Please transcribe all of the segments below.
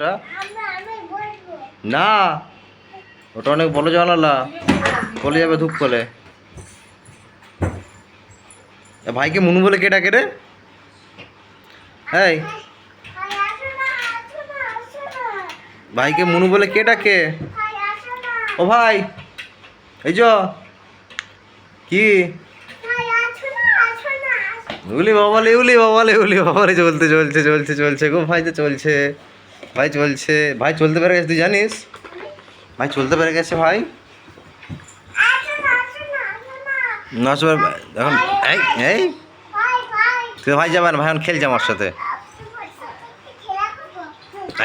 ওটা? না। ওটা অনেক বড় জানালা। বলে যাবে ধূপ করে ভাইকে মুনু বলে কে ডাকে রে? এই। ভাইকে মুনু বলে কে ডাকে? ও ভাই এই যো। কি? উলি বাবালে উলি বাবালে উলি বাবালে চলতে চলছে চলছে চলছে গো ভাই তো চলছে। ভাই চলছে, ভাই চলতে পেরে গেছে, তুই জানিস? ভাই চলতে পেরে গেছে, ভাই। নাচ এখন, এই এই। তুই ভাই যাবে না ভাই এখন খেলছে আমার সাথে।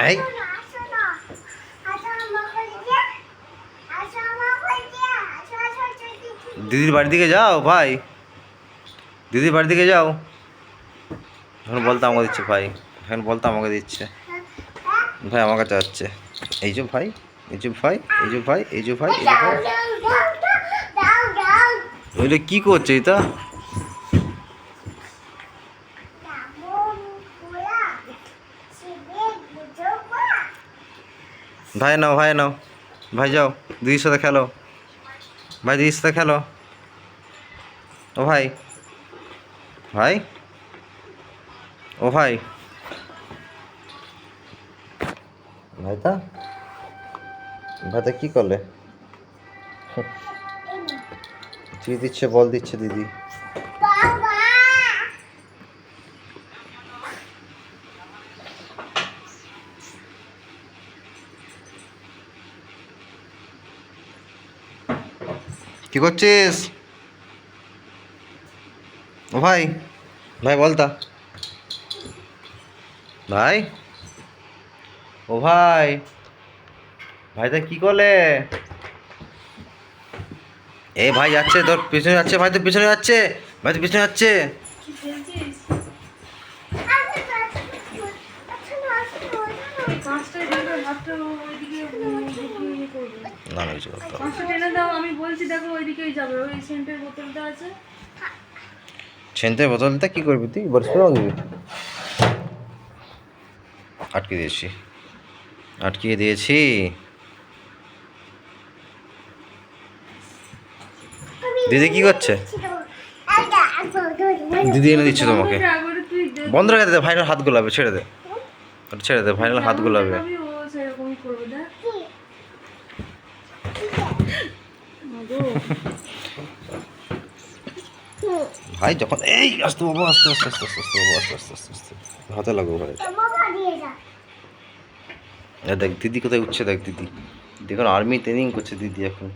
এই। দিদির বাড়ি দিকে যাও, ভাই। দিদির বাড়ি দিকে যাও। এখন বলতে আমাকে দিচ্ছে, ভাই। এখন বলতে আমাকে দিচ্ছে। ভাই আমার কাছে যাচ্ছে এই যে ভাই, এই যে ভাই, এই যে ভাই, এই যে ভাই, এই যে ভাই। ওইটা কি করছে এটা? ভাই নাও ভাই নাও। ভাই যাও, দিদির সাথে খেলো। ভাই, দিদির সাথে খেলো। ও ভাই। ভাই? ও ভাই। ভাইতা ভাইতা কি করলে? কি দিচ্ছে বল দিচ্ছে দিদি। কি করছিস? ভাই ভাই বলতা। ভাই? ও ভাই ভাই ভাইটা কি করলে? এই ভাই যাচ্ছে তোর পিছনে যাচ্ছে, ভাই তো পিছনে যাচ্ছে, ভাই তো পিছনে যাচ্ছে। না না, কিছু করতে আমি বলছি বোতলটা কি করবি তুই? বরফ রাখবি আটকে দিয়েছি। আটকে দিয়েছি। দিদি কি করছে? দিদি এনে দিচ্ছে তোমাকে। বন্ধ রেখে দে ফাইনাল হাত গোলাবে, ছেড়ে দে। ছেড়ে দে ফাইনাল হাত গোলাবে। ভাই, যখন এই, আস্তে, বাবা, আস্তে আস্তে আস্তে আস্তে আস্তে বাবা আস্তে হাতে লাগো ভাই। দেখ দিদি কোথায় উঠছে দেখ দিদি। দেখুন আর্মি ট্রেনিং করছে দিদি এখন।